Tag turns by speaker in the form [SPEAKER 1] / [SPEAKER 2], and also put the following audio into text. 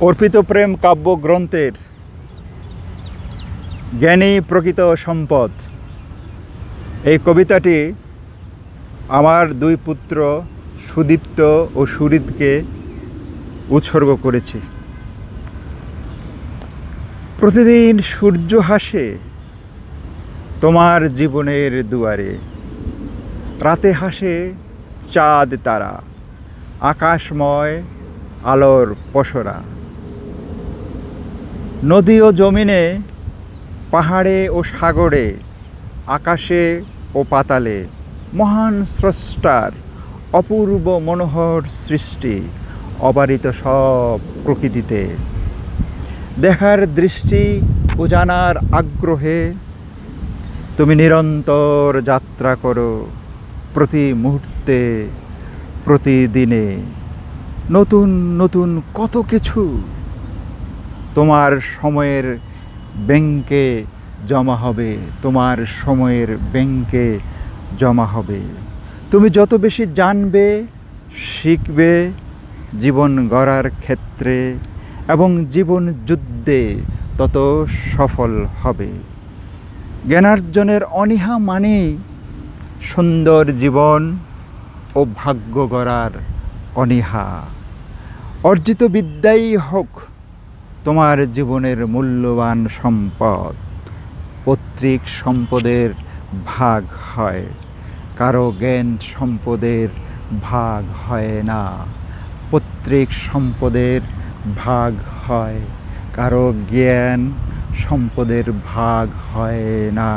[SPEAKER 1] অর্পিত প্রেম কাব্যগ্রন্থের জ্ঞানী প্রকৃত সম্পদ। এই কবিতাটি আমার দুই পুত্র সুদীপ্ত ও সুরিতকে উৎসর্গ করেছি। প্রতিদিন সূর্য হাসে তোমার জীবনের দুয়ারে। রাতে হাসে চাঁদ তারা, আকাশময় আলোর পসরা নদী ও জমিনে, পাহাড়ে ও সাগরে, আকাশে ও পাতালে, মহান স্রষ্টার অপূর্ব মনোহর সৃষ্টি, অবারিত সব প্রকৃতিতে। দেখার দৃষ্টি ও জানার আগ্রহে তুমি নিরন্তর যাত্রা করো প্রতি মুহূর্তে, প্রতিদিনে। নতুন নতুন কত কিছু তোমার সময়ের ব্যাংকে জমা হবে, তোমার সময়ের ব্যাংকে জমা হবে। তুমি যত বেশি জানবে, শিখবে, জীবন গড়ার ক্ষেত্রে এবং জীবন যুদ্ধে তত সফল হবে। জ্ঞানার্জনের অনীহা মানেই সুন্দর জীবন ও ভাগ্য গড়ার অনীহা। অর্জিত বিদ্যাই হোক তোমার জীবনের মূল্যবান সম্পদ। পৈতৃক সম্পদের ভাগ হয়, কারও জ্ঞান সম্পদের ভাগ হয় না। পৈতৃক সম্পদের ভাগ হয়, কারও জ্ঞান সম্পদের ভাগ হয় না।